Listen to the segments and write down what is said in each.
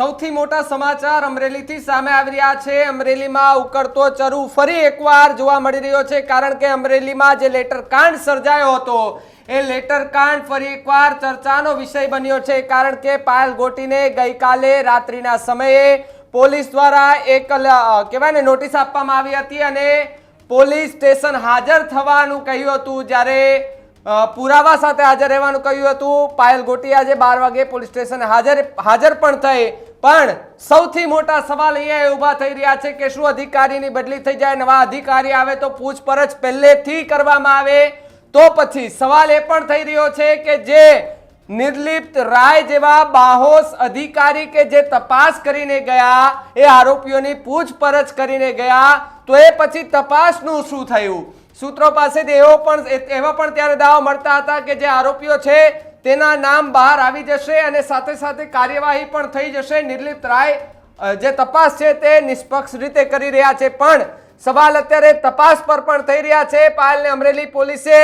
સૌથી મોટા સમાચાર અમરેલીથી સામે આવી રહ્યા છે. અમરેલીમાં ઉકળતો ચરુ ફરી એકવાર જોવા મળી રહ્યો છે, કારણ કે અમરેલીમાં જે લેટર કાંડ સર્જાયો હતો, એ લેટર કાંડ ફરી એકવાર ચર્ચાનો વિષય બન્યો છે, કારણ કે પાયલ ગોટીને ગઈકાલે રાત્રિના સમયે પોલીસ દ્વારા એક કહેવાય ને નોટિસ આપવામાં આવી હતી અને પોલીસ સ્ટેશન હાજર થવાનું કહ્યું હતું, જ્યારે પુરાવા સાથે હાજર રહેવાનું કહ્યું હતું. પાયલ ગોટી આજે બાર વાગે પોલીસ સ્ટેશન હાજર હાજર પણ થઈ. પણ સૌથી મોટા સવાલ એ ઊભા થઈ રહ્યા છે કે શું અધિકારીની બદલી થઈ જાય, નવા અધિકારી આવે તો પૂછપરછ પહેલેથી કરવામાં આવે? તો પછી સવાલ એ પણ થઈ રહ્યો છે કે જે નિર્લિપ્ત રાય જેવા બાહોશ અધિકારી કે જે તપાસ કરીને ગયા, એ આરોપીઓની પૂછપરછ કરીને ગયા, તો એ પછી તપાસનું શું થયું? સૂત્રો પાસેથી એવો પણ એવા પણ ત્યારે દાવા મળતા હતા કે જે આરોપીઓ છે, તેના નામ બહાર આવી જશે અને સાથે સાથે કાર્યવાહી પણ થઈ જશે. નિર્લિપ્ત રાય જે તપાસ છે તે નિષ્પક્ષ રીતે કરી રહ્યા છે. પણ સવાલ અત્યારે તપાસ પર પણ થઈ રહ્યા છે. પાયલને અમરેલી પોલીસે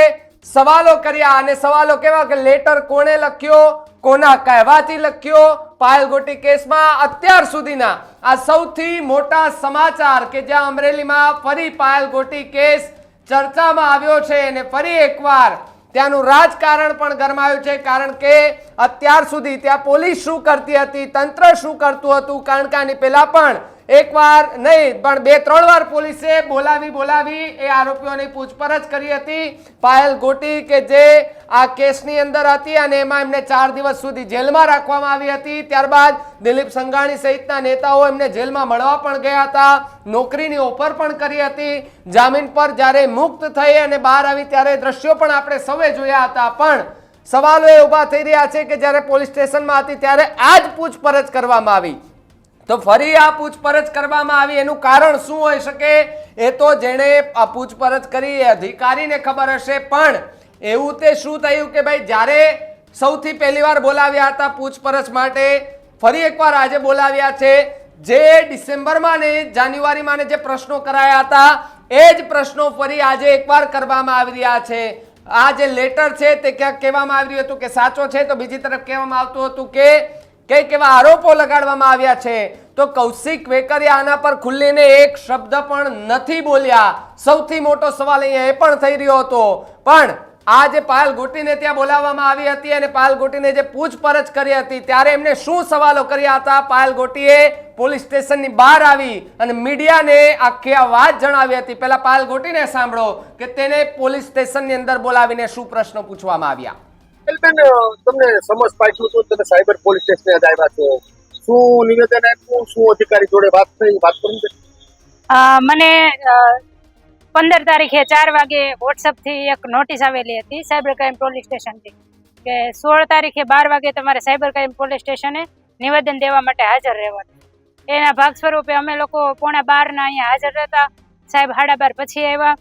સવાલો કર્યા અને સવાલો કેવા કે લેટર કોણે લખ્યો, કોના કહેવાથી લખ્યો? પાયલ ગોટી કેસમાં અત્યાર સુધીના આ સૌથી મોટા સમાચાર કે જ્યાં અમરેલીમાં ફરી પાયલ ગોટી કેસ ચર્ચામાં આવ્યો છે અને ફરી એકવાર ત્યાંનું રાજકારણ પણ ગરમાયું છે, કારણ કે અત્યાર સુધી ત્યાં પોલીસ શું કરતી હતી, તંત્ર શું કરતું હતું, કારણ કે આની પહેલા પણ એકવાર નહીં, પણ બે, ત્રણ વાર પોલીસે બોલાવી બોલાવી એ આરોપીઓની પૂછપરછ કરી હતી, પાયલ ગોટી કે જે આ કેસની અંદર હતી અને એમાં એમને ચાર દિવસ સુધી જેલમાં રાખવામાં આવી હતી. ત્યારબાદ દિલીપ સંઘાણી સહિતના નેતાઓ એમને જેલમાં મળવા પણ ગયા હતા, નોકરીની ઓફર પણ કરી હતી. જામીન પર જ્યારે મુક્ત થઈ અને બહાર આવી ત્યારે દ્રશ્યો પણ આપણે સૌએ જોયા હતા. પણ સવાલો એ ઊભા થઈ રહ્યા છે કે જ્યારે પોલીસ સ્ટેશનમાં હતી ત્યારે આ જ પૂછપરછ કરવામાં આવી. તો ફરી આ પૂછપરછ કરવામાં આવી. એનું કારણ શું હોઈ શકે એ તો જેણે આ પૂછપરછ કરી, એ અધિકારીને ખબર હશે. પણ એવું તે શું થયું કે ભાઈ જ્યારે સૌથી પહેલી વાર બોલાવ્યા હતા પૂછપરછ માટે, ફરી એકવાર આજે બોલાવ્યા છે. જે ડિસેમ્બરમાં ને જાન્યુઆરીમાં ને જે પ્રશ્નો કરાયા હતા, એ જ પ્રશ્નો ફરી આજે એકવાર કરવામાં આવી રહ્યા છે. આ જે લેટર છે તે ક્યાંક કહેવામાં આવી રહ્યું હતું કે સાચો છે? તો બીજી તરફ કહેવામાં આવતું હતું કે કંઈક એવા આરોપો લગાડવામાં આવ્યા છે? તો કૌશિક વેકરિયા આના પર ખુલ્લીને એક શબ્દ પણ નથી બોલ્યા. સૌથી મોટો સવાલ અહીંયા એ પણ થઈ રહ્યો હતો. પણ આ જે પાયલ ગોટીને ત્યાં બોલાવવામાં આવી હતી અને પાયલ ગોટીને જે પૂછપરછ કરી હતી, ત્યારે એમને શું સવાલો કર્યા હતા? પાયલ ગોટીએ પોલીસ સ્ટેશનની બહાર આવી અને મીડિયાને આખી આ વાત જણાવી હતી. પહેલા પાયલ ગોટીને સાંભળો કે તેને પોલીસ સ્ટેશનની અંદર બોલાવીને શું પ્રશ્નો પૂછવામાં આવ્યા? બેન તમને સમજ પાછું હતું તમે સાયબર પોલીસ સ્ટેશને આવ્યા છો. શું નિવેદન આપ્યું? શું અધિકારી જોડે વાત થઈ? વાત કરી? મને પંદર તારીખે ચાર વાગે વોટ્સઅપથી એક નોટિસ આવેલી હતી સાયબર ક્રાઇમ પોલીસ સ્ટેશનથી કે સોળ તારીખે બાર વાગે તમારે સાયબર ક્રાઇમ પોલીસ સ્ટેશને નિવેદન દેવા માટે હાજર રહેવાનું. એના ભાગ સ્વરૂપે અમે લોકો પોણા બારના અહીંયા હાજર રહેતા. સાહેબ હાડા બાર પછી આવ્યા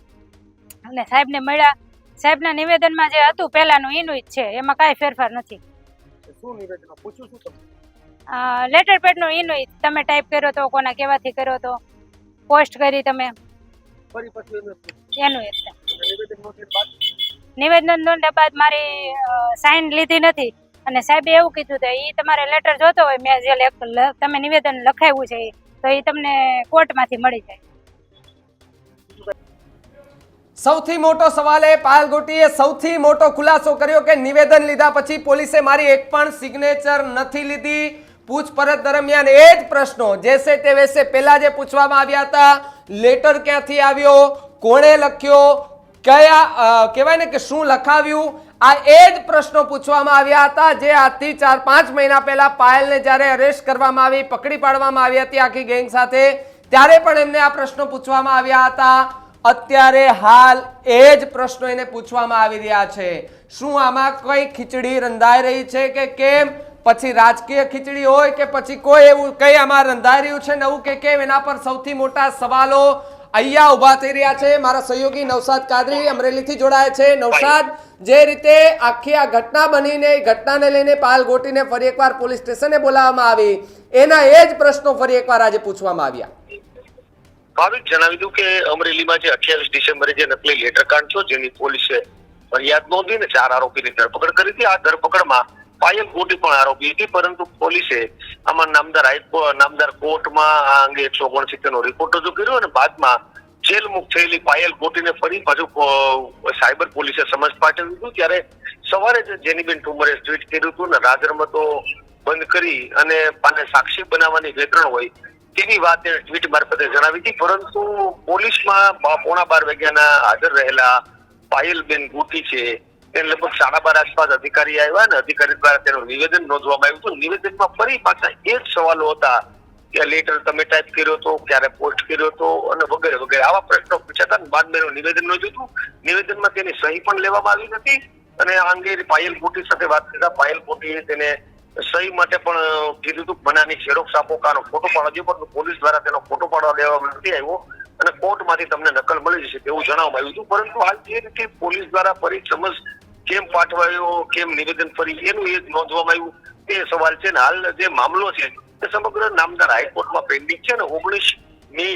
અને સાહેબને મળ્યા. સાહેબના નિવેદનમાં જે હતું પહેલાનું એનું જ છે. એમાં કાંઈ ફેરફાર નથી. શું લેટર પેડનું એનું તમે ટાઈપ કર્યો તો કોના કહેવાથી કર્યો તો. પોસ્ટ કરી તમે. ફરી પછી એનું નિવેદન નોંધ્યા બાદ મારી સાઇન લીધી નથી. અને સાહેબે એવું કીધું કે એ તમારે લેટર જોતો હોય મેં જે લેખ- તમે નિવેદન લખાવ્યું છે તો એ તમને કોર્ટમાંથી મળી જાય. સૌથી મોટો સવાલ એ પાયલ ગોટીએ સૌથી મોટો ખુલાસો કર્યો કે નિવેદન લીધા પછી પોલીસે મારી એક પણ સિગ્નેચર નથી લીધી. પૂછપરછ દરમિયાન એ જ પ્રશ્નો, જેસે તે વેસે પહેલા જે પૂછવામાં આવ્યા હતા લેટર ક્યાંથી આવ્યો, કોણે લખ્યો, કયા કહેવાય ને કે શું લખાવ્યું, આ એ જ પ્રશ્નો પૂછવામાં આવ્યા હતા, જે આજથી ચાર પાંચ મહિના પહેલા પાયલને જ્યારે અરેસ્ટ કરવામાં આવી, પકડી પાડવામાં આવી હતી આખી ગેંગ સાથે, ત્યારે પણ એમને આ પ્રશ્નો પૂછવામાં આવ્યા હતા. અત્યારે હાલ એ જ પ્રશ્નો એને પૂછવામાં આવી રહ્યા છે. શું આમાં કઈ ખીચડી રંધાઈ રહી છે કે કેમ? પછી રાજકીય ખીચડી હોય કે પછી કોઈ એવું કઈ આમાં રંધાઈ રહ્યું છે, નવું કે કેમ? એના પર સૌથી મોટા સવાલો અહીંયા ઊભા થઈ રહ્યા છે. મારા સહયોગી નવસાદ કાદરી અમરેલીથી જોડાય છે. નવસાદ, જે રીતે આખી આ ઘટના બનીને ઘટનાને લઈને પાલ ગોટીને ફરી એકવાર પોલીસ સ્ટેશને બોલાવવામાં આવી. એના એ જ પ્રશ્નો ફરી એકવાર આજે પૂછવામાં આવ્યા. ભાવિક જણાવી દઉં કે અમરેલીમાં જે અઠ્યાવીસ ડિસેમ્બરે જે નકલી લેટર કાંડ થયો, જેની પોલીસે ફરિયાદ નોંધીને ચાર આરોપીની ધરપકડ કરી હતી. આ ધરપકડમાં પાયલ ગોટી પણ આરોપી હતી, પરંતુ પોલીસે આમાં નામદાર નામદાર કોર્ટમાં આ અંગે એકસો ઓગણસિત્તેર નો રિપોર્ટ રજૂ કર્યો અને બાદમાં જેલ મુક્ત થયેલી પાયલ ગોટીને ફરી પાછું સાયબર પોલીસે સમજ પાઠવ્યું હતું ત્યારે સવારે જ જેનીબેન ઠુમરે ટ્વીટ કર્યું હતું ને રાજ રમતો બંધ કરી અને પાને સાક્ષી બનાવવાની વેતરણ હોય તેવી વાત ટ્વીટ મારફતે જણાવી હતી. પરંતુ પોલીસમાં પોણા બાર વાગ્યાના હાજર રહેલા પાયલબેન ગુટી છે તેને લગભગ સાડા બાર આસપાસ અધિકારી આવ્યા અને અધિકારી દ્વારા તેનું નિવેદન નોંધવામાં આવ્યું હતું. નિવેદનમાં ફરી પાછા એ જ સવાલો હતા કે લેટર તમે ટાઈપ કર્યો હતો, ક્યારે પોસ્ટ કર્યો હતો અને વગેરે વગેરે. આવા પ્રશ્નો પૂછાતા મેં નિવેદન નોંધ્યું હતું. નિવેદનમાં તેની સહી પણ લેવામાં આવી નથી. અને આ અંગે પાયલ કોટી સાથે વાત કરતા પાયલ કોટીએ તેને સહી માટે પણ કીધું હતું બનાની ઝેરોક્ષ આપો, કાનો ફોટો પાડો. પરંતુ પોલીસ દ્વારા તેનો ફોટો પાડવા દેવામાં નથી આવ્યો અને કોર્ટમાંથી તમને નકલ મળી જશે તેવું જણાવવામાં આવ્યું હતું. પરંતુ હાલ જે રીતે પોલીસ દ્વારા ફરી સમજ કેમ પાઠવાયો, કેમ નિવેદન ફરી, એનું એ નોંધવામાં આવ્યું. તે સવાલ છે ને, હાલ જે મામલો છે, તે સમગ્ર નામદાર હાઈકોર્ટમાં પેન્ડિંગ છે ને ઓગણીસ મે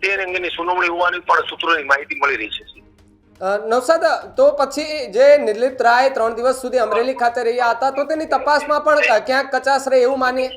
તે અંગેની સુનાવણી હોવાની પણ સૂત્રોની માહિતી મળી રહી છે. નવસાદ, તો પછી જે નિર્લિપ્ત રાય ત્રણ દિવસ સુધી અમરેલી ખાતે રહ્યા હતા, તો તેની તપાસમાં પણ ક્યાંક કચાશ રહે એવું માનીએ?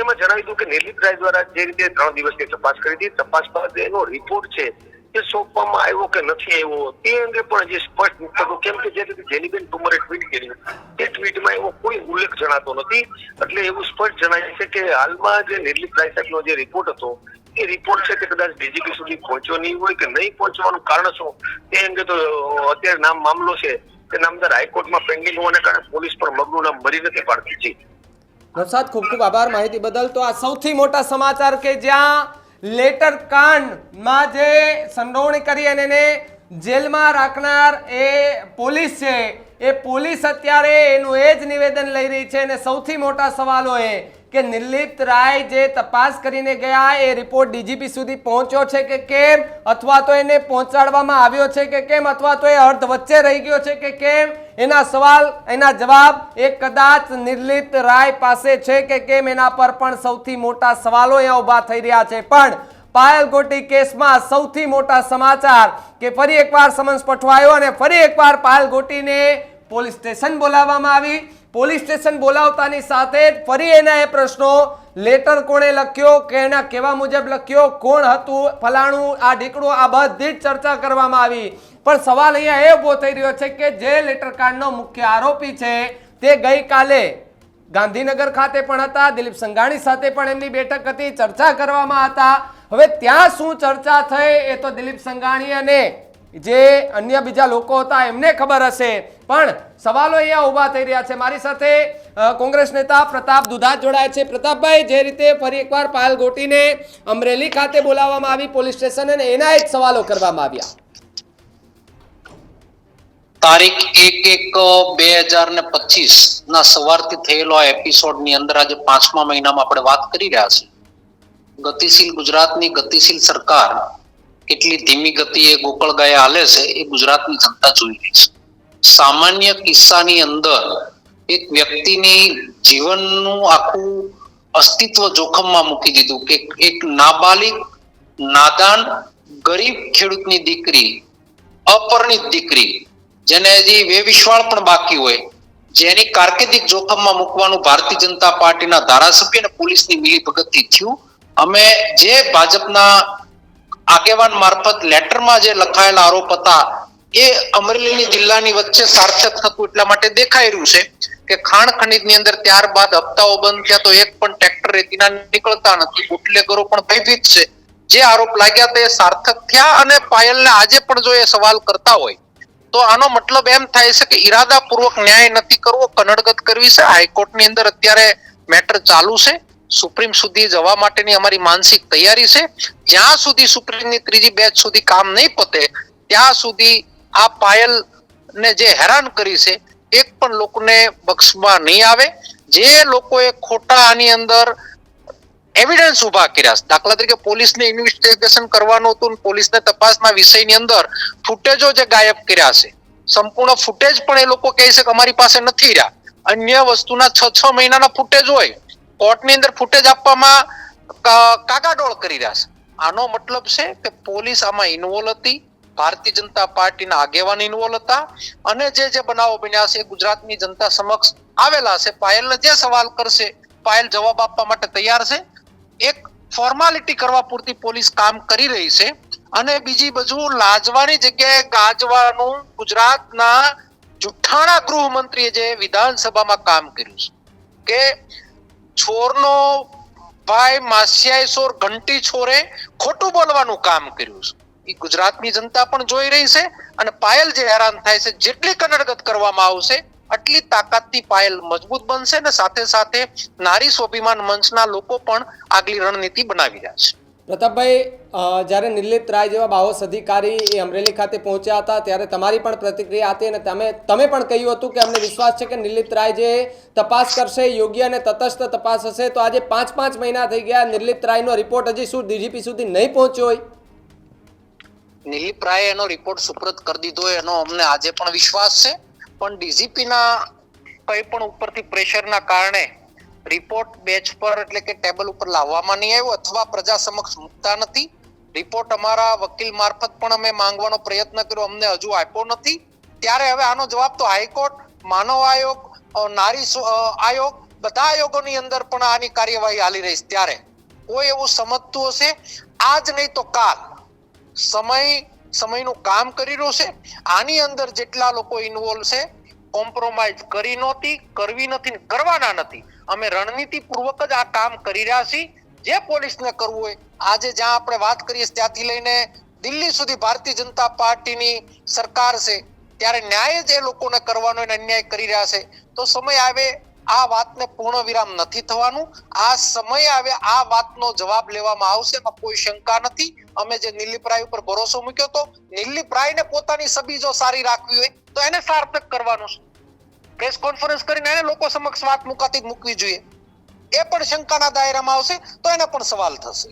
એમાં જણાવ્યું દઉં કે નિર્લિપ્ત રાય દ્વારા જે રીતે ત્રણ દિવસની તપાસ કરી હતી, તપાસ બાદ એનો રિપોર્ટ છે એ સોંપવામાં આવ્યો કે નથી આવ્યો, તે અંગે પણ જે સ્પષ્ટ નથી કેમ કે જે રીતે જેનીબેન ઠુમરે ટ્વીટ કર્યું તે ટ્વીટમાં એવો કોઈ ઉલ્લેખ જણાતો નથી, એટલે એવું સ્પષ્ટ જણાય છે કે હાલમાં જે નિર્લિપ્ત રાય સાહેબનો જે રિપોર્ટ હતો એ રિપોર્ટ છે તે કદાચ ડીજીપી સુધી પહોંચ્યો નહીં હોય કે નહીં પહોંચવાનું કારણ શું? તે અંગે તો અત્યારે નામ મામલો છે તે નામદાર હાઈકોર્ટમાં પેન્ડિંગ હોવાને કારણે પોલીસ પર મગનું નામ મરી નથી પાડતી. જી. નવસાદ, ખૂબ ખૂબ આભાર માહિતી બદલ. તો આ સૌથી મોટા સમાચાર કે જ્યાં લેટર કાંડમાં જે સંડોવણી કરી અને એને જેલમાં રાખનાર એ પોલીસ છે, એ પોલીસ અત્યારે એનું એ જ નિવેદન લઈ રહી છે અને સૌથી મોટા સવાલો એ કે નિર્લિપ્ત રાય જે તપાસ કરીને ગયા એ રિપોર્ટ ડીજીપી સુધી પહોંચ્યો છે કે કેમ? અથવા તો એને પહોંચાડવામાં આવ્યો છે કે કેમ? અથવા તો એ અર્ધ વચ્ચે રહી ગયો છે કે કેમ? એના સવાલ, એના જવાબ એ કદાચ નિર્લિપ્ત રાય પાસે છે કે કેમ એના પર પણ સૌથી મોટા સવાલો અહીંયા ઊભા થઈ રહ્યા છે. પણ પાયલ ગોટી કેસમાં સૌથી મોટા સમાચાર કે ફરી એકવાર સમન્સ પઠવાયો અને ફરી એકવાર પાયલ ગોટીને પોલીસ સ્ટેશન બોલાવવામાં આવી. પોલીસ સ્ટેશન બોલાવતાની સાથે ફરી એના એ પ્રશ્નો લેટર કોણે લખ્યો કે એના કેવા મુજબ લખ્યો, કોણ હતું, ફલાણું, આ ઢીકડું આ બધી જ ચર્ચા કરવામાં આવી. પણ સવાલ અહીંયા એ ઊભો થઈ રહ્યો છે કે જે લેટર કાર્ડનો મુખ્ય આરોપી છે તે ગઈકાલે ગાંધીનગર ખાતે પણ હતા, દિલીપ સંઘાણી સાથે પણ એમની બેઠક હતી, ચર્ચા કરવામાં હતા. હવે ત્યાં શું ચર્ચા થઈ એ તો દિલીપ સંઘાણી અને જે અન્ય બીજા લોકો હતા, એમને ખબર હશે. પણ સવાલો અહીંયા ઊભા થઈ રહ્યા છે. મારી સાથે કોંગ્રેસ નેતા પ્રતાપ દુધાત જોડાય છે. પ્રતાપભાઈ, જે રીતે ફરી એકવાર પાયલ ગોટીને અમરેલી ખાતે બોલાવવામાં આવી પોલીસ સ્ટેશન અને એના જ સવાલો કરવામાં આવ્યા. તારીખ એક એક બે હજાર ને પચીસ ના સવારથી થયેલો આ એપિસોડની અંદર આજે પાંચમા મહિનામાં આપણે વાત કરી રહ્યા છીએ. ગતિશીલ ગુજરાતની ગતિશીલ સરકાર કેટલી ધીમી ગતિએ ગોકળ ગાયા હાલે છે એ ગુજરાતની જનતા જોઈ રહી છે. સામાન્ય કિસ્સાની અંદર એક વ્યક્તિની જીવનનું આખું અસ્તિત્વ જોખમમાં મૂકી દીધું કે એક નાબાલિક, નાદાન, ગરીબ ખેડૂતની દીકરી, અપરિણિત દીકરી, જેને હજી વેવિશ્વાળ પણ બાકી હોય, જેની કારકિર્દિક જોખમમાં મૂકવાનું ભારતીય જનતા પાર્ટીના ધારાસભ્ય અને પોલીસની મિલીભગતથી થયું. અમે જે ભાજપના આગેવાન મારફત લેટરમાં જે લખાયેલા આરોપ હતા, એ અમરેલીની જિલ્લાની વચ્ચે સાર્થક થતું એટલા માટે દેખાઈ રહ્યું છે કે ખાણ ખનીજની અંદર ત્યારબાદ હપ્તાઓ બંધ થયા તો એક પણ ટ્રેક્ટર રેતીના નીકળતા નથી. બુટલેગરો પણ ભયભીત છે. જે આરોપ લાગ્યા તે સાર્થક થયા અને પાયલને આજે પણ જો એ સવાલ કરતા હોય, તો આનો મતલબ એમ થાય છે કે ઈરાદાપૂર્વક ન્યાય નથી કરવો, કનડગત કરવી છે. હાઈકોર્ટની અંદર અત્યારે મેટર ચાલુ છે. સુપ્રીમ સુધી જવા માટેની અમારી માનસિક તૈયારી છે. જ્યાં સુધી સુપ્રીમની ત્રીજી બેચ સુધી કામ નહીં પતે, ત્યાં સુધી આ પાયલ ને જે હેરાન કરી છે, એક પણ લોકોને બક્ષમાં નહીં આવે. જે લોકોએ ખોટા આની અંદર એવિડન્સ ઊભા કર્યા દાખલા તરીકે પોલીસને ઇન્વેસ્ટિગેશન કરવાનું હતું પોલીસને તપાસના વિષયની અંદર ફૂટેજો જે ગાયબ કર્યા છે. સંપૂર્ણ ફૂટેજ પણ એ લોકો કહે છે કે અમારી પાસે નથી રહ્યા. અન્ય વસ્તુના છ છ મહિનાના ફૂટેજ હોય. કોર્ટની અંદર ફૂટેજ આપવામાં કાગાડોળ કરી રહ્યા છે. આનો મતલબ છે કે પોલીસ આમાં ઇન્વોલ્વ હતી, ભારતીય જનતા પાર્ટીના આગેવાન ઇન્વોલ્વ હતા અને જે જે બનાવો બન્યા છે ગુજરાતની જનતા સમક્ષ આવેલા છે. પાયલને જે સવાલ કરશે, પાયલ જવાબ આપવા માટે તૈયાર છે. એક ફોર્માલિટી કરવા પૂરતી પોલીસ કામ કરી રહી છે અને બીજી બાજુ લાજવાની જગ્યાએ ગાજવાનું ગુજરાતના જુઠ્ઠાણા ગૃહમંત્રીએ જે વિધાનસભામાં કામ કર્યું છે. કે છોરનો ભાઈ માસિયાઈ સોર ઘંટી છોરે ખોટું બોલવાનું કામ કર્યું છે. એ ગુજરાતની જનતા પણ જોઈ રહી છે અને પાયલ જે હેરાન થાય છે, જેટલી કનડગત કરવામાં આવશે, આટલી તાકાતથી પાયલ મજબૂત બનશે ને સાથે સાથે નારી સ્વાભિમાન મંચના લોકો પણ આગલી રણનીતિ બનાવી રહ્યા છે. પ્રતાપભાઈ જ્યારે નિર્લિત રાય જેવા બાઓસ અધિકારી એ અમરેલી ખાતે પહોંચ્યા હતા, ત્યારે તમારી પણ પ્રતિક્રિયા હતી અને તમે તમે પણ કહ્યું હતું કે અમને વિશ્વાસ છે કે નિર્લિત રાય જે તપાસ કરશે યોગ્ય અને તટસ્થ તપાસ હશે. તો આજે પાંચ પાંચ મહિના થઈ ગયા નિર્લિત રાયનો રિપોર્ટ હજી શું, ડીજીપી સુધી નહીં પહોંચ્યો હોય? નિલીપ રાય એનો રિપોર્ટ સુપ્રત કરી દીધો એનો અમને આજે પણ વિશ્વાસ છે. પણ ડીજીપી ના કઈ પણ ઉપરથી પ્રેશરના કારણે રિપોર્ટ બેચ પર એટલે કે ટેબલ ઉપર લાવવામાં નહીં આવ્યો અથવા પ્રજા સમક્ષ મૂકતા નથી. રિપોર્ટ અમારા વકીલ મારફત પણ અમે માંગવાનો પ્રયત્ન કર્યો, અમને હજુ આપ્યો નથી. ત્યારે હવે આનો જવાબ તો હાઈકોર્ટ, માનવ આયોગ નારી આયોગ, બધા આયોગોની અંદર પણ આની કાર્યવાહી હાલી રહી છે. ત્યારે કોઈ એવું સમજતું હશે? આજ નહીં તો કાલ. સમય, સમયનું કામ કરી રહ્યું છે. આની અંદર જેટલા લોકો ઇન્વોલ્વ છે કોમ્પ્રોમાઇઝ કરી નહોતી, કરવી નથી કરવાના નથી. અમે રણનીતિ પૂર્વક જ આ કામ કરી રહ્યા છીએ. જે પોલીસને કરવું હોય, આજે જ્યાં આપણે વાત કરીએ ત્યાંથી લઈને દિલ્હી સુધી ભારતીય જનતા પાર્ટીની સરકાર છે, ત્યારે ન્યાય જ એ લોકોને કરવાનો એને અન્યાય કરી રહ્યા છે. તો સમય આવે આ વાતને પૂર્ણ વિરામ નથી થવાનું. આ સમય આવે આ વાતનો જવાબ લેવામાં આવશે એમાં કોઈ શંકા નથી. અમે જે નીલીપરાય ઉપર ભરોસો મૂક્યો તો નીલીપરાયને પોતાની સભી જો સારી રાખવી હોય, તો એને સાર્થક કરવાનું છે. પ્રેસ કોન્ફરન્સ કરીને એને લોકો સમક્ષ વાત મુકાતી મૂકવી જોઈએ. એ પણ શંકાના દાયરામાં આવશે, તો એને પણ સવાલ થશે.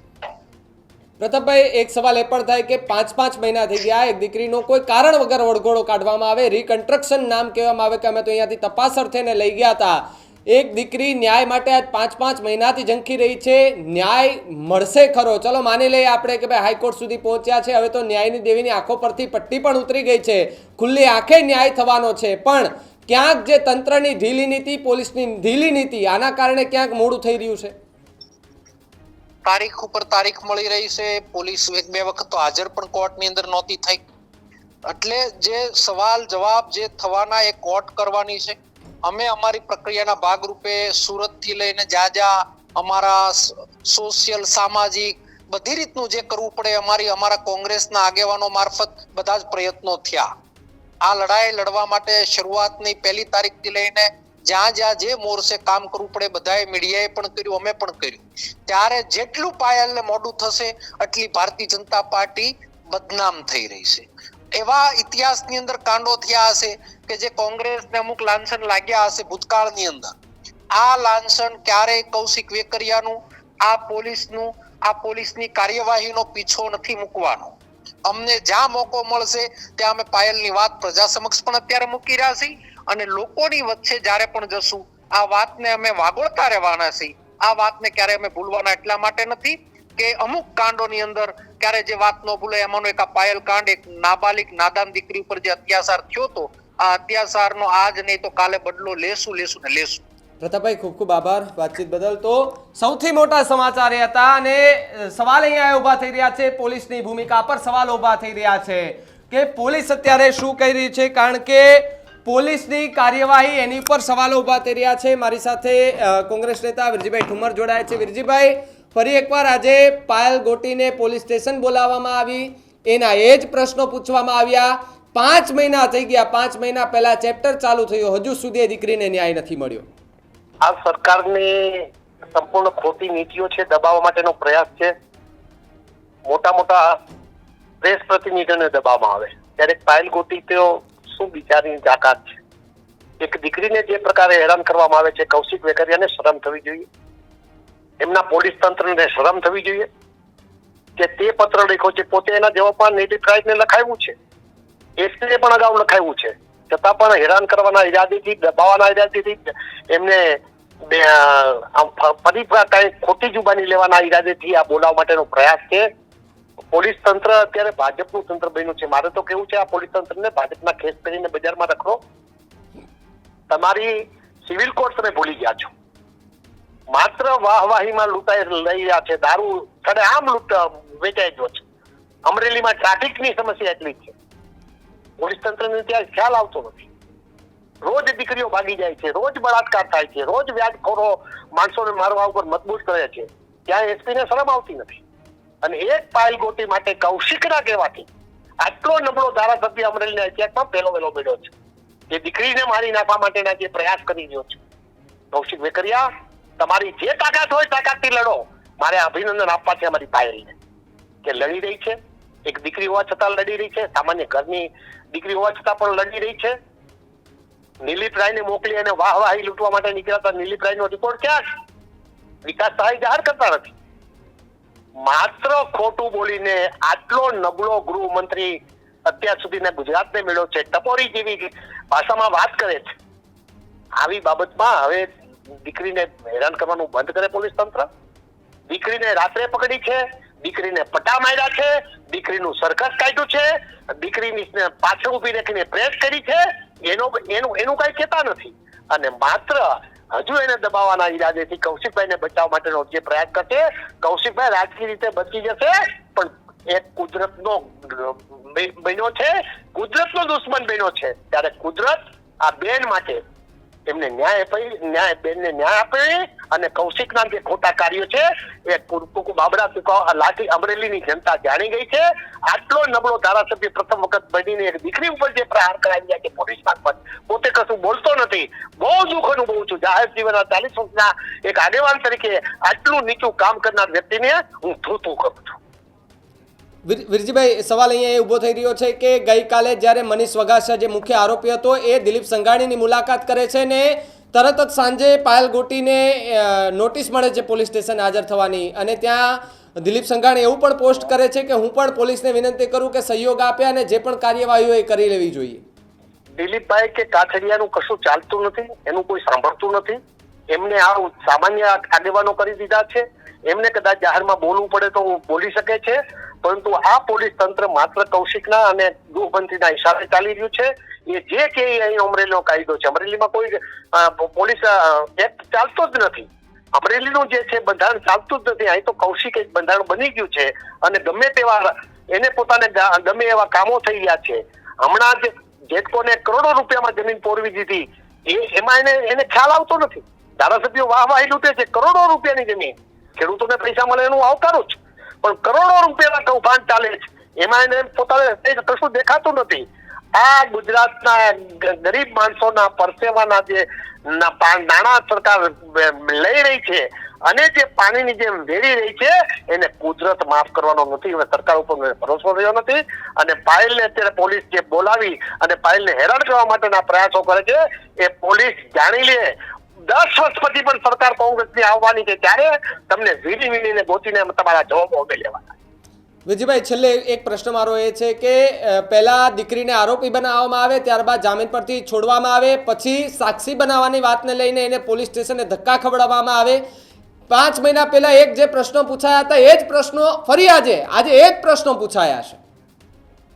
પ્રતાપભાઈ, એક સવાલ એ પણ થાય કે પાંચ પાંચ મહિના થઈ ગયા, એક દીકરીનો કોઈ કારણ વગર વળગોળો કાઢવામાં આવે રિકન્સ્ટ્રક્શન નામ કહેવામાં આવે કે અમે તો અહીંયાથી તપાસ અર્થે લઈ ગયા હતા. એક દીકરી ન્યાય માટે આજ પાંચ પાંચ મહિનાથી ઝંખી રહી છે. ન્યાય મળશે ખરો. ચલો માની લઈએ આપણે કે ભાઈ હાઈકોર્ટ સુધી પહોંચ્યા છે. હવે તો ન્યાયની દેવીની આંખો પરથી પટ્ટી પણ ઉતરી ગઈ છે. ખુલ્લી આંખે ન્યાય થવાનો છે. પણ ક્યાંક જે તંત્રની ઢીલી નીતિ, પોલીસની ઢીલી નીતિ, આના કારણે ક્યાંક મોડું થઈ રહ્યું છે? તારીખ ઉપર તારીખ મળી રહી છે. પોલીસ એક બે વખત તો હાજર પણ કોર્ટની અંદર નહોતી થઈ. એટલે જે સવાલ જવાબ જે થવાના એ કોર્ટ કરવાની છે. અમે અમારી પ્રક્રિયાના ભાગરૂપે સુરતથી લઈને જ્યાં જ્યાં અમારા સોશિયલ સામાજિક બધી રીતનું જે કરવું પડે અમારી, અમારા કોંગ્રેસના આગેવાનો મારફત બધા જ પ્રયત્નો થયા. આ લડાઈ લડવા માટે શરૂઆતની પહેલી તારીખથી લઈને જ્યાં જ્યાં જે મોરસે કામ કરવું પડે બધાએ મીડિયાએ પણ કર્યું, અમે પણ કર્યું. ત્યારે જેટલું પાયલને મોડું થશે એટલી ભારતીય જનતા પાર્ટી બદનામ થઈ રહી છે. એવા ઇતિહાસની અંદર કાંડો થયા હશે કે જે કોંગ્રેસને અમુક લાંછન લાગ્યા હશે ભૂતકાળની અંદર. આ લાંછન ક્યારેય કૌશિક વેકરિયાનું, આ પોલીસનું, આ પોલીસની કાર્યવાહીનો પીછો નથી મૂકવાનો. અમને જ્યાં મોકો મળશે, ત્યાં અમે પાયલની વાત પ્રજા સમક્ષ પણ અત્યારે મૂકી રહ્યા છીએ અને લોકોની વચ્ચે જ્યારે પણ જશું, આ વાતને અમે વાગોળતા રહેવાના છીએ. આ વાતને ક્યારે અમે ભૂલવાના એટલા માટે નથી કે અમુક કાંડોની અંદર ક્યારે જે વાત ન ભૂલાય, એમાંનો એક આ પાયલ કાંડ, એક નાબાલિક, નાદાન દીકરી ઉપર જે અત્યાચાર થયો તો આ અત્યાચારનો આજ નહીં તો કાલે બદલો લેશું લેશું ને લેશું. પ્રતાપભાઈ, ખૂબ ખૂબ આભાર વાતચીત બદલ. તો સૌથી મોટા સમાચાર એ હતા અને સવાલ અહીંયા ઊભા થઈ રહ્યા છે, પોલીસની ભૂમિકા પર સવાલ ઊભા થઈ રહ્યા છે કે પોલીસ અત્યારે શું કરી રહી છે? કારણ કે પોલીસની કાર્યવાહી એની પર સવાલો ઊભા થઈ રહ્યા છે. મારી સાથે કોંગ્રેસ નેતા વિરજીભાઈ ઠુમર જોડાયા છે. વિરજીભાઈ, ફરી એકવાર આજે પાયલ ગોટીને પોલીસ સ્ટેશન બોલાવવામાં આવી. એના એ જ પ્રશ્નો પૂછવામાં આવ્યા પાંચ મહિના થઈ ગયા, પાંચ મહિના પહેલા ચેપ્ટર ચાલુ થયું, હજુ સુધી એ દીકરીને ન્યાય નથી મળ્યો. આ સરકારની સંપૂર્ણ ખોટી નીતિઓ છે, દબાવવા માટેનો પ્રયાસ છે. મોટા મોટા પ્રેસ પ્રતિનિધિઓને દબાવવામાં આવે ત્યારે પાયલ ગોટી તેઓ શું બિચારીની તાકાત છે? એક દીકરીને જે પ્રકારે હેરાન કરવામાં આવે છે, કૌશિક વેકરિયાને શરમ થવી જોઈએ. એમના પોલીસ તંત્રને શરમ થવી જોઈએ. કે તે પત્ર લખ્યો છે, પોતે એના જવાબમાં નેટિવ પ્રાઇઝને લખાવ્યું છે. એસપીએ પણ અગાઉ લખાવ્યું છે. છતાં પણ હેરાન કરવાના ઈરાદેથી, દબાવવાના ઈરાદેથી એમને ફરી કઈ ખોટી જુબાની લેવાના ઈરાદેથી આ બોલાવવા માટેનો પ્રયાસ છે. પોલીસ તંત્ર અત્યારે ભાજપનું તંત્ર બન્યું છે. મારે તો કેવું છે આ પોલીસ તંત્રને ભાજપના ખેસ કરીને બજારમાં રખડો. તમારી સિવિલ કોર્ટ તમે ભૂલી ગયા છો. માત્ર વાહવાહીમાં લૂંટાઈ લઈ રહ્યા છે. દારૂ આમ લૂંટ, વેચાઈ ગયો છે. અમરેલીમાં ટ્રાફિકની સમસ્યા એટલી જ છે. પોલીસ તંત્રને ત્યાં ખ્યાલ આવતો નથી. રોજ દીકરીઓ ભાગી જાય છે, રોજ બળાત્કાર થાય છે, રોજ વ્યાજખોરો માણસોને મારવા ઉપર મજબૂત કરે છે. ત્યાં એસપીને શરમ આવતી નથી. અને એક પાયલ ગોટી માટે કૌશિકના કહેવાથી આટલો નબળો ધારાસભ્ય અમરેલીના ઇતિહાસમાં પહેલો વહેલો મેળ્યો છે. જે દીકરીને મારી નાખવા માટેના જે પ્રયાસ કરી રહ્યો છે. કૌશિક વેકરિયા, તમારી જે તાકાત હોય તાકાતથી લડો. મારે અભિનંદન આપવા છે અમારી પાયલને. કે લડી રહી છે. એક દીકરી હોવા છતાં લડી રહી છે. સામાન્ય ઘરની દીકરી હોવા છતાં પણ લડી રહી છે. નિલીપ રાયને મોકલી અને વાહ વાહી લૂંટવા માટે નીકળ્યા હતા નિલીપ રાયનો રિપોર્ટ ક્યાં વિકાસ સહાય જાહેર કરતા નથી. માત્ર ખોટું બોલીને આટલો નબળો ગૃહમંત્રી અત્યાર સુધીના ગુજરાતને મેળ્યો છે. ટપોરી જેવી ભાષામાં વાત કરે છે. આવી બાબતમાં હવે દીકરીને હેરાન કરવાનું બંધ કરે પોલીસ તંત્ર. દીકરીને રાત્રે પકડી છે. દીકરીને પટા માર્યા છે, દીકરીનું સરકસ કાઢ્યું છે, દીકરીની પાછળ ઊભી રાખીને પ્રેસ કરી છે, એનો એનું એનું કઈ કહેતા નથી. અને માત્ર હજુ એને દબાવવાના ઈરાદેથી કૌશિકભાઈને બચાવવા માટેનો જે પ્રયાસ કરશે, કૌશિકભાઈ રાજકીય રીતે બચી જશે, પણ એક કુદરતનો બન્યો છે, કુદરતનો દુશ્મન બન્યો છે. ત્યારે કુદરત આ બેન માટે એમને ન્યાય આપી, ન્યાય બેનને ન્યાય આપે અને કૌશિકના જે ખોટા કાર્યો છે, એ બાબરા ચૂકવવા લાઠી અમરેલીની જનતા જાણી ગઈ છે. આટલો નબળો ધારાસભ્ય પ્રથમ વખત બનીને એક દીકરી ઉપર જે પ્રહાર કરાવી રહ્યા છે પોલીસ મારફત. પોતે કશું બોલતો નથી. બહુ દુઃખ અનુભવું છું. જાહેર જીવનના ચાલીસ વર્ષના એક આગેવાન તરીકે આટલું નીચું કામ કરનાર વ્યક્તિને હું ધૂતું કરું છું. વીરજીભાઈ, સવાલ અહીંયા એ ઊભો થઈ રહ્યો છે કે ગઈકાલે જ્યારે મનીષ વગાસા જે મુખ્ય આરોપી હતો એ દિલીપ સંઘાણીની મુલાકાત કરે છે ને તરત જ સાંજે પાયલ ગોટીને નોટિસ મળે છે પોલીસ સ્ટેશન હાજર થવાની અને ત્યાં દિલીપ સંઘાણી એવું પણ પોસ્ટ કરે છે કે હું પણ પોલીસને વિનંતી કરું કે સહયોગ આપે અને જે પણ કાર્યવાહીઓ એ કરી લેવી જોઈએ. દિલીપભાઈ કે કાથરિયાનું કશું ચાલતું નથી, એનું કોઈ સાંભળતું નથી. એમને આ સામાન્ય આગેવાનો કરી દીધા છે. એમને કદાચ જાહેરમાં બોલવું પડે તો બોલી શકે છે, પરંતુ આ પોલીસ તંત્ર માત્ર કૌશિકના અને ગૃહમંત્રીના હિસાબે ચાલી રહ્યું છે. એ જે કે અહીં અમરેલીનો કાયદો છે. અમરેલીમાં કોઈ પોલીસ એક્ટ ચાલતો જ નથી. અમરેલીનું જે છે બંધારણ ચાલતું જ નથી. અહીં તો કૌશિક એક બંધારણ બની ગયું છે અને ગમે તેવા એને પોતાને ગમે એવા કામો થઈ રહ્યા છે. હમણાં જ જેટકોને કરોડો રૂપિયામાં જમીન પોરવી દીધી. એ, એમાં એને એને ખ્યાલ આવતો નથી. ધારાસભ્યો વાહ વાહ લૂંટે છે. કરોડો રૂપિયાની જમીન. ખેડૂતોને પૈસા મળે એનું આવકારું જ. પણ કરોડો રૂપિયાના કૌભાંડ ચાલે છે. એમાં એને પોતાને કશું દેખાતું નથી. આ ગુજરાતના ગરીબ માણસોના પરસેવાના જે નાણાં સરકાર લઈ રહી છે અને જે પાણીની જેમ વેરી રહી છે, એને કુદરત માફ કરવાનો નથી અને સરકાર ઉપર ભરોસો રહ્યો નથી અને પાયલને અત્યારે પોલીસ જે બોલાવી અને પાયલને હેરાન કરવા માટેના પ્રયાસો કરે છે, એ પોલીસ જાણી લે દસ વર્ષ પછી પણ સરકાર કોંગ્રેસની આવવાની છે ત્યારે તમને વીણી વીણીને ગોતીને તમારા જવાબો અમે લેવાના. વિજયભાઈ છેલ્લે એક પ્રશ્ન મારો એ છે કે પહેલા દીકરીને આરોપી બનાવવામાં આવે ત્યારબાદ જામીન પરથી છોડવામાં આવે પછી સાક્ષી બનાવવાની વાતને લઈને એને પોલીસ સ્ટેશને ધક્કા ખવડાવવામાં આવે. પાંચ મહિના પહેલા એક જે પ્રશ્નો પૂછાયા હતા એ જ પ્રશ્નો ફરી આજે આજે એ જ પ્રશ્નો પૂછાયા છે.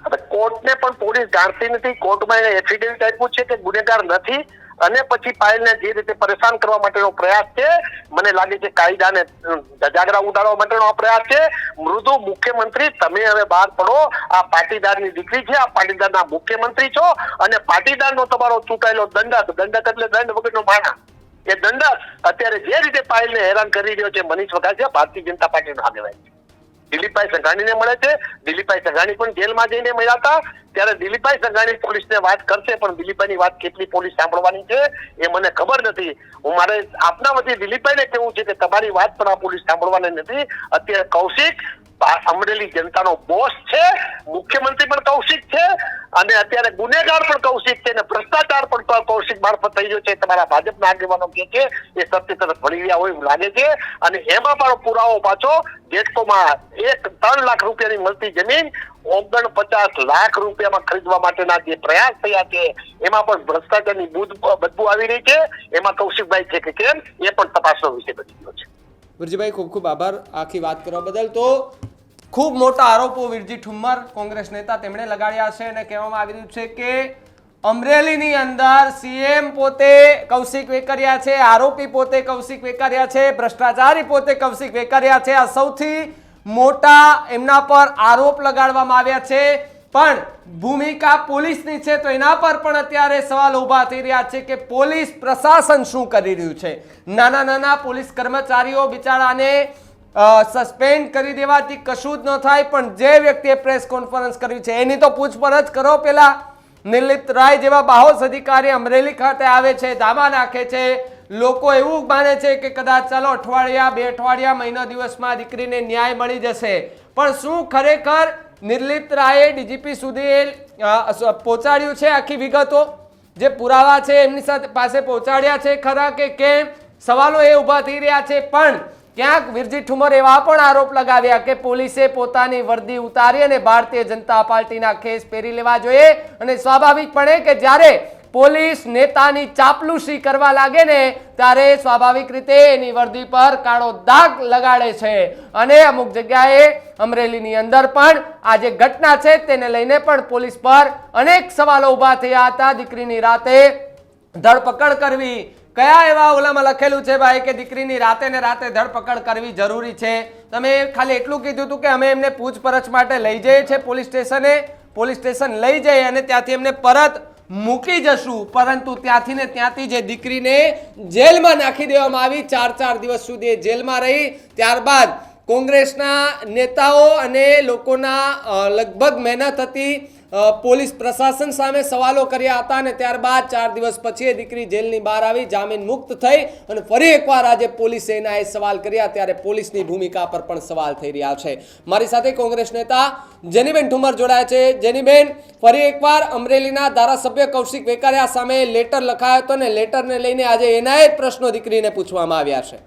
હવે કોર્ટને પણ પોલીસ જાણતી નથી કોર્ટમાં એને એફિડેવિટ આપ્યું છે કે ગુનેગાર નથી અને પછી પાયલને જે રીતે પરેશાન કરવા માટેનો પ્રયાસ છે, મને લાગે છે કાયદાને ધજાગરા ઉડાડવા માટેનો આ પ્રયાસ છે. મૃદુ મુખ્યમંત્રી, તમે હવે બહાર પડો. આ પાટીદારની દીકરી છે, આ પાટીદારના મુખ્યમંત્રી છો અને પાટીદારનો તમારો ચૂંટાયેલો દંડક દંડક એટલે દંડ વગરનો માણા એ દંડક અત્યારે જે રીતે પાયલને હેરાન કરી રહ્યો છે, મનીષ વઘાસિયા, ભારતીય જનતા પાર્ટીનો આગેવાન છે. દિલીપભાઈ સંઘાણીને મળે છે. દિલીપભાઈ સંઘાણી પણ જેલમાં જઈને મળ્યા હતા. ત્યારે દિલીપભાઈ સંઘાણી પોલીસને વાત કરશે, પણ દિલીપભાઈની વાત કેટલી પોલીસ સાંભળવાની છે એ મને ખબર નથી. હું મારે આપના વતી દિલીપભાઈને કહેવું છે કે તમારી વાત પણ આ પોલીસ સાંભળવાની નથી. અત્યારે કૌશિક અમરેલી જનતાનો બોસ છે, મુખ્યમંત્રી પણ કૌશિક છે, અને અત્યારે ગુનેગાર પણ કૌશિક છે, અને ભ્રષ્ટાચાર પણ કૌશિક મારફત થઈ ગયો છે, તમારા ભાજપના આગેવાનો કે છે, એ સત્ય તરફ ભળી રહ્યા હોય એવું લાગે છે, અને એમાં પણ પુરાવો પાછો જેટકોમાં એક, ત્રણ લાખ રૂપિયાની મળતી જમીન ઓગણ પચાસ લાખ રૂપિયામાં ખરીદવા માટેના જે પ્રયાસ થયા છે, એમાં પણ ભ્રષ્ટાચારની બદબુ આવી રહી છે, એમાં કૌશિકભાઈ છે કે કેમ, એ પણ તપાસનો વિષય બની ગયો છે. ગુરજીભાઈ ખૂબ ખૂબ આભાર, આખી વાત કરવા બદલ તો ખૂબ મોટા આરોપો વિરજી ઠુમ્મર કોંગ્રેસ નેતા તેમણે લગાડ્યા છે અને કહેવામાં આવી રહ્યું છે કે અમરેલીની અંદર સીએમ પોતે કૌશિક વેકરિયા છે, આરોપી પોતે કૌશિક વેકરિયા છે, ભ્રષ્ટાચારી પોતે કૌશિક વેકરિયા છે. આ સૌથી મોટા એમના પર આરોપ લગાડવામાં આવ્યા છે. પણ ભૂમિકા પોલીસની છે તો એના પર પણ અત્યારે સવાલ ઊભા થઈ રહ્યા છે કે પોલીસ પ્રશાસન શું કરી રહ્યું છે? નાના નાના પોલીસ કર્મચારીઓ બિચારાને સસ્પેન્ડ કરી દેવાથી કશું જ ન થાય, પણ જે વ્યક્તિએ પ્રેસ કોન્ફરન્સ કરી છે, એની તો પૂછપરછ કરો પેલા. નિલિત રાય જેવા બાહોશ અધિકારી અમરેલી ખાતે આવે છે, દાવા નાખે છે. લોકો એવું માને છે કે કદાચ ચાલો અઠવાડિયા, બે અઠવાડિયા, મહિનો દિવસમાં દીકરીને ન્યાય મળી જશે. પણ શું ખરેખર નિર્લિપ્ત રાયે ડીજીપી સુધી પહોંચાડ્યું છે આખી વિગતો? જે પુરાવા છે એમની સાથે પાસે પહોંચાડ્યા છે ખરા કે કેમ? સવાલો એ ઊભા થઈ રહ્યા છે, પણ ક્યાંક વિરજી ઠુમર એવા પણ આરોપ લગાવ્યા કે પોલીસે પોતાની વર્દી ઉતારી અને ભારતીય જનતા પાર્ટીના ખેસ પહેરી લેવા જોઈએ. અને સ્વાભાવિકપણે કે જ્યારે પોલીસ નેતાની ચાપલુસી કરવા લાગે ને, ત્યારે સ્વાભાવિક રીતે એની વર્દી પર કાળો દાગ લગાડે છે. અને અમુક જગ્યાએ અમરેલીની અંદર પણ આ જે ઘટના છે તેને લઈને પણ પોલીસ પર અનેક સવાલો ઊભા થયા હતા. દીકરીની રાતે ધરપકડ કરવી કયા એવા ઓલામાં લખેલું છે ભાઈ કે દીકરીની રાતે ને રાતે ધરપકડ કરવી જરૂરી છે? તમે ખાલી એટલું કીધું હતું કે અમે એમને પૂછપરછ માટે લઈ જઈએ છીએ પોલીસ સ્ટેશને. પોલીસ સ્ટેશન લઈ જઈએ અને ત્યાંથી એમને પરત મૂકી જશું. પરંતુ ત્યાંથી ને ત્યાંથી જે દીકરીને જેલમાં નાખી દેવામાં આવી, ચાર ચાર દિવસ સુધી જેલમાં રહી. ત્યારબાદ કોંગ્રેસના નેતાઓ અને લોકોના લગભગ મહેનત હતી. પોલીસ પ્રશાસન સામે સવાલો કર્યા હતા અને ત્યારબાદ ચાર દિવસ પછી એ દીકરી જેલની બહાર આવી, જામીન મુક્ત થઈ અને ફરી એકવાર આજે પોલીસે એના એ સવાલ કર્યા ત્યારે પોલીસની ભૂમિકા પર પણ સવાલ થઈ રહ્યા છે. મારી સાથે કોંગ્રેસ નેતા જેનીબેન ઠુમર જોડાયા છે. જેનીબેન, ફરી એકવાર અમરેલીના ધારાસભ્ય કૌશિક વેકારિયા સામે લેટર લખાયો હતો ને લેટરને લઈને આજે એના પ્રશ્નો દીકરીને પૂછવામાં આવ્યા છે.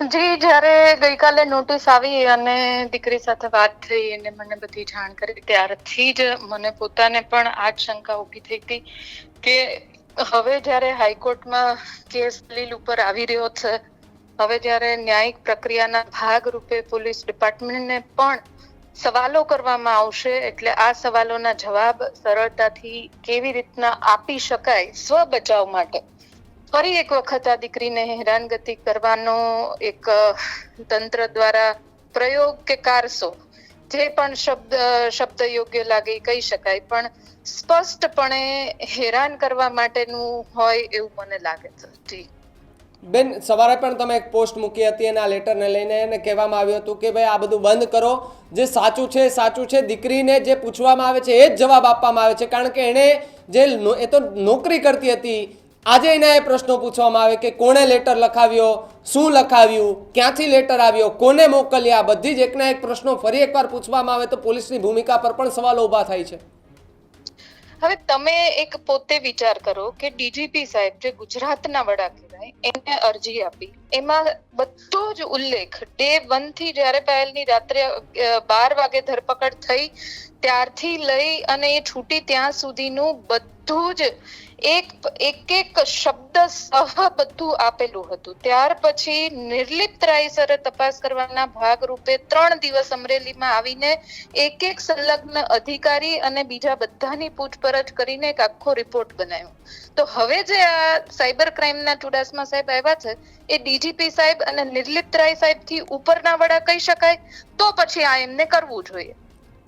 જી, જ્યારે ગઈકાલે નોટિસ આવી અને દીકરી સાથે વાત થઈ અને મને બધી જાણ કરી ત્યારથી જ મને પોતાને પણ આ જ શંકા ઊભી થઈ હતી કે હવે જ્યારે હાઈકોર્ટમાં કેસ દલીલ ઉપર આવી રહ્યો છે, હવે જ્યારે ન્યાયિક પ્રક્રિયાના ભાગ રૂપે પોલીસ ડિપાર્ટમેન્ટને પણ સવાલો કરવામાં આવશે, એટલે આ સવાલોના જવાબ સરળતાથી કેવી રીતના આપી શકાય સ્વ બચાવ માટે ફરી એક વખત આ દીકરીને હેરાનગતિ કરવાનો એક તંત્ર દ્વારા પ્રયોગ કે કારસો? જે પણ શબ્દ શબ્દ યોગ્ય લાગે કહી શકાય, પણ સ્પષ્ટપણે હેરાન કરવા માટેનું હોય એવું મને લાગે છે. બેન, સવારે પણ તમે એક પોસ્ટ મૂકી હતી એના લેટરને લઈને એને કહેવામાં આવ્યું હતું કે ભાઈ આ બધું બંધ કરો. જે સાચું છે સાચું છે, દીકરીને જે પૂછવામાં આવે છે એ જ જવાબ આપવામાં આવે છે. કારણ કે એણે જે એ તો નોકરી કરતી હતી આજે એના એ પ્રશ્નો પૂછવામાં આવે કે કોણે લેટર લખાવ્યો, શું લખાવ્યું, ક્યાંથી લેટર આવ્યો, કોને મોકલ્યા બધી જ એકના એક પ્રશ્નો ફરી એકવાર પૂછવામાં આવે તો પોલીસની ભૂમિકા પર પણ સવાલો ઊભા થાય છે. હવે તમે એક પોતે વિચાર કરો કે ડીજીપી સાહેબ જે ગુજરાતના વડા કહેવાય, એને અરજી આપી. એમાં બધો જ ઉલ્લેખ ડે વનથી જ્યારે પહેલની રાત્રે બાર વાગે ધરપકડ થઈ, ત્યારથી લઈ અને એ છૂટી ત્યાં સુધીનું બધું જ એક એક એક શબ્દ સહ બધું આપેલું હતું. ત્યાર પછી નિર્લિપ્ત રાય સરે તપાસ કરવાના ભાગ રૂપે ત્રણ દિવસ અમરેલીમાં આવીને એક એક સંલગ્ન અધિકારી અને બીજા બધાની પૂછપરછ કરીને એક આખો રિપોર્ટ બનાવ્યો. તો હવે જે આ સાયબર ક્રાઇમના ચુડાસમા સાહેબ આવ્યા છે, એ ડીજીપી સાહેબ અને નિર્લિપ્ત રાય સાહેબથી ઉપરના વડા કહી શકાય? તો પછી આ એમને કરવું જોઈએ.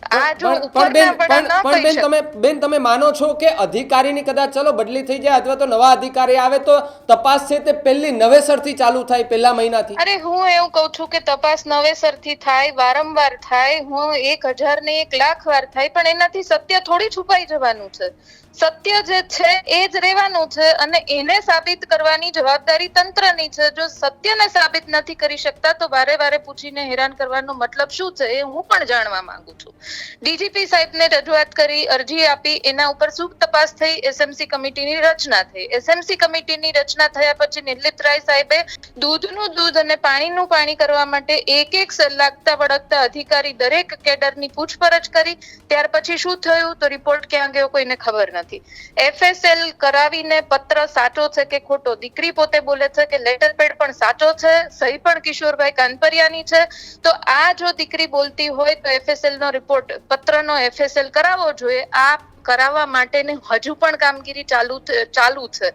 પણ- બેન વડા પણ ન પણ કહી બેન શકે. તમે બેન તમે માનો છો કે અધિકારીની કદાચ ચલો બદલી થઈ જાય અથવા તો નવા અધિકારી આવે તો તપાસ છે તે પહેલી નવેસરથી ચાલુ થાય પહેલા મહિનાથી? અરે હું એવું કઉ છું કે તપાસ નવેસરથી થાય વારંવાર થાય. હું એક હજાર ને એક લાખ વાર થાય પણ એનાથી સત્ય થોડી છુપાઈ જવાનું છે. સત્ય જે છે, એ જ રહેવાનું છે અને એને સાબિત કરવાની જવાબદારી તંત્રની છે. જો સત્યને સાબિત નથી કરી શકતા, તો વારે વારે પૂછીને હેરાન કરવાનો મતલબ શું છે એ હું પણ જાણવા માંગુ છું. ડીજીપી સાહેબને રજૂઆત કરી, અરજી આપી, એના ઉપર શું તપાસ થઈ, એસએમસી કમિટીની રચના થઈ. એસએમસી કમિટીની રચના થયા પછી નિર્લિપ્ત રાય સાહેબે દૂધનું દૂધ અને પાણીનું પાણી કરવા માટે એક એક લાગતા વળગતા અધિકારી દરેક કેડરની પૂછપરછ કરી. ત્યાર પછી શું થયું? તો રિપોર્ટ ક્યાં ગયો? કોઈને ખબર નથી. નથી. એફએસએલ કરાવીને પત્ર સાચો છે કે ખોટો? દીકરી પોતે બોલે છે કે લેટર પેડ પણ સાચો છે, સહી પણ કિશોરભાઈ કાનપરિયાની છે. તો આ જો દીકરી બોલતી હોય તો એફએસએલ નો રિપોર્ટ પત્રનો એફએસએલ કરાવવો જોઈએ. આ કરાવવા માટેની હજુ પણ કામગીરી ચાલુ ચાલુ છે.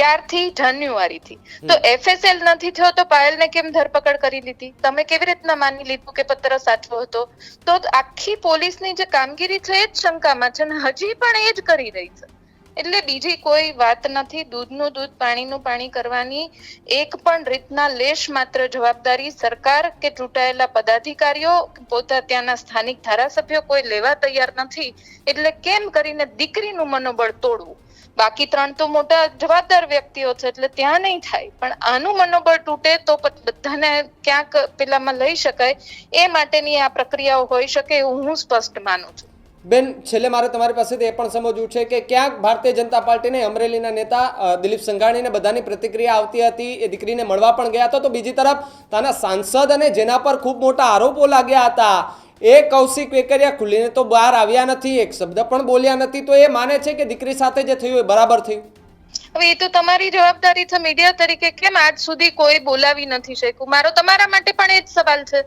ક્યારથી? જાન્યુઆરીથી. તો એફએસએલ નથી થયો તો પાયલને કેમ ધરપકડ કરી લીધી? તમે કેવી રીતના માની લીધું કે પત્ર સાચો હતો? તો આખી પોલીસની જે કામગીરી છે એ જ શંકામાં છે અને હજી પણ એ જ કરી રહી છે. એટલે બીજી કોઈ વાત નથી. દૂધનું દૂધ પાણીનું પાણી કરવાની એક પણ રીતના લેશ માત્ર જવાબદારી સરકાર કે ચૂંટાયેલા પદાધિકારીઓ પોતા ત્યાંના સ્થાનિક ધારાસભ્યો કોઈ લેવા તૈયાર નથી. એટલે કેમ કરીને દીકરીનું મનોબળ તોડવું? બાકી ત્રણ તો મોટા જવાબદાર વ્યક્તિઓ છે, એટલે ત્યાં નહીં થાય. પણ આનું મનોબળ તૂટે તો બધાને ક્યાંક પેલામાં લઈ શકાય. એ માટેની આ પ્રક્રિયાઓ હોઈ શકે એવું હું સ્પષ્ટ માનું છું. બેન, છેલ્લે મારે તમારી પાસેથી એ પણ સમજવું છે કે ક્યાંક ભારતીય જનતા પાર્ટીને અમરેલીના નેતા દિલીપ સંઘાણીને બધાની પ્રતિક્રિયા આવતી હતી, એ દીકરીને મળવા પણ ગયા હતા. તો બીજી તરફ તાના સાંસદ અને જેના પર ખૂબ મોટા આરોપો લાગ્યા હતા. એ કૌશિક વેકરિયા ખુલીને તો બહાર આવ્યા નથી એક શબ્દ પણ બોલ્યા નથી તો એ માને છે કે દીકરી સાથે જે થયું એ બરાબર થયું? હવે એ તો તમારી જવાબદારી છે મીડિયા તરીકે કેમ આજ સુધી કોઈ બોલાવી નથી શક્યું? મારો તમારા માટે પણ એ જ સવાલ છે.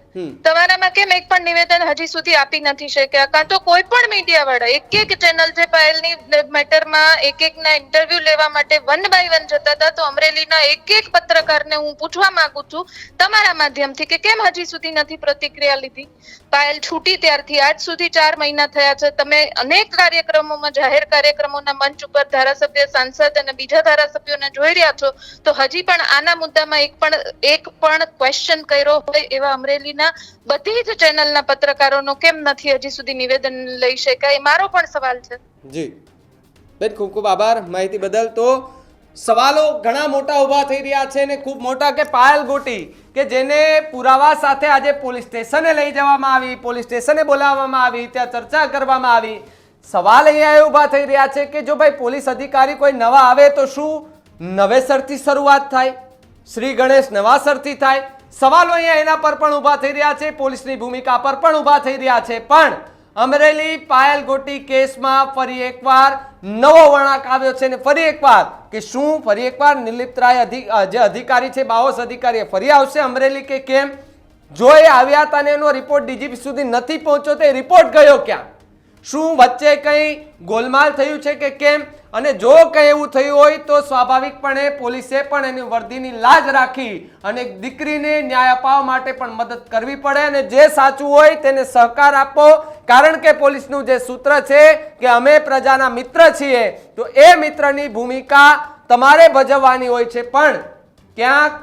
તમારામાં કેમ એક પણ નિવેદન હજી સુધી આપી નથી શક્યા? કાં તો કોઈ પણ મીડિયા વાળા એક એક ચેનલ જે પાયલની મેટરમાં એક એક ના ઇન્ટરવ્યુ લેવા માટે વન બાય વન જતા હતા તો અમરેલીના એક એક પત્રકારને હું પૂછવા માંગુ છું તમારા માધ્યમથી કે કેમ હજી સુધી નથી પ્રતિક્રિયા લીધી? પાયલ છૂટી ત્યારથી આજ સુધી ચાર મહિના થયા છે. તમે અનેક કાર્યક્રમોમાં, જાહેર કાર્યક્રમોના મંચ ઉપર ધારાસભ્ય, સાંસદ અને બીજા ધારાસભ્યોને જોઈ રહ્યા છો. તો હજી પણ આના મુદ્દામાં એક પણ એક પણ ક્વેશ્ચન કર્યો હોય એવા અમરેલીના બધી જ ચેનલના પત્રકારોનો કેમ નથી હજી સુધી નિવેદન લઈ શકાય? એ મારો પણ સવાલ છે. જી. બેન, ખૂબ ખૂબ આભાર માહિતી બદલ. તો સવાલો ઘણા મોટા ઊભા થઈ રહ્યા છે અને ખૂબ મોટા કે પાયલ ગોટી કે જેને પુરાવા સાથે આજે પોલીસ સ્ટેશને લઈ જવામાં આવી, પોલીસ સ્ટેશને બોલાવવામાં આવી, ત્યાં ચર્ચા કરવામાં આવી. સવાલ અહીંયા એ ઊભા થઈ રહ્યા છે કે જો ભાઈ પોલીસ અધિકારી કોઈ નવા આવે તો શું નવેસરથી શરૂઆત થાય? શ્રી ગણેશ નવાસરથી થાય? સવાલો અહીંયા એના પર પણ ઊભા થઈ રહ્યા છે, પોલીસની ભૂમિકા પર પણ ઊભા થઈ રહ્યા છે. પણ અમરેલી પાયલ ગોટી કેસમાં ફરી એકવાર નવો વળાંક આવ્યો છે ને ફરી એકવાર કે શું, ફરી એકવાર નિર્લિપ્ત રાય જે અધિકારી છે, બાઓસ અધિકારી ફરી આવશે અમરેલી કે કેમ? જો એ આવ્યા હતા ને એનો રિપોર્ટ ડીજીપી સુધી નથી પહોંચ્યો તો એ રિપોર્ટ ગયો ક્યાં? શું વચ્ચે કંઈ ગોલમાલ થયું છે કે કેમ? અને જો કંઈ એવું થયું હોય તો સ્વાભાવિકપણે પોલીસે પણ એની વર્દીની લાજ રાખી અને દીકરીને ન્યાય અપાવવા માટે પણ મદદ કરવી પડે અને જે સાચું હોય તેને સહકાર આપો. કારણ કે પોલીસનું જે સૂત્ર છે કે અમે પ્રજાના મિત્ર છીએ, તો એ મિત્રની ભૂમિકા તમારે ભજવવાની હોય છે. પણ ક્યાંક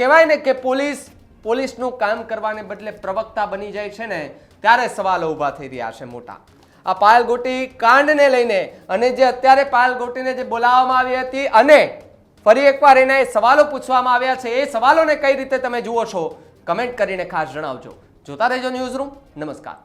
કહેવાય ને કે પોલીસ, પોલીસનું કામ કરવાને બદલે પ્રવક્તા બની જાય છે ને, ત્યારે સવાલો ઊભા થઈ રહ્યા છે મોટા. આ પાયલ ગોટી કાંડને લઈને અને જે અત્યારે પાયલ ગોટીને જે બોલાવવામાં આવી હતી અને ફરી એકવાર એને સવાલો પૂછવામાં આવ્યા છે, એ સવાલોને કઈ રીતે તમે જુઓ છો? કમેન્ટ કરીને ખાસ જણાવજો. જોતા રહેજો ન્યૂઝ રૂમ નમસ્કાર.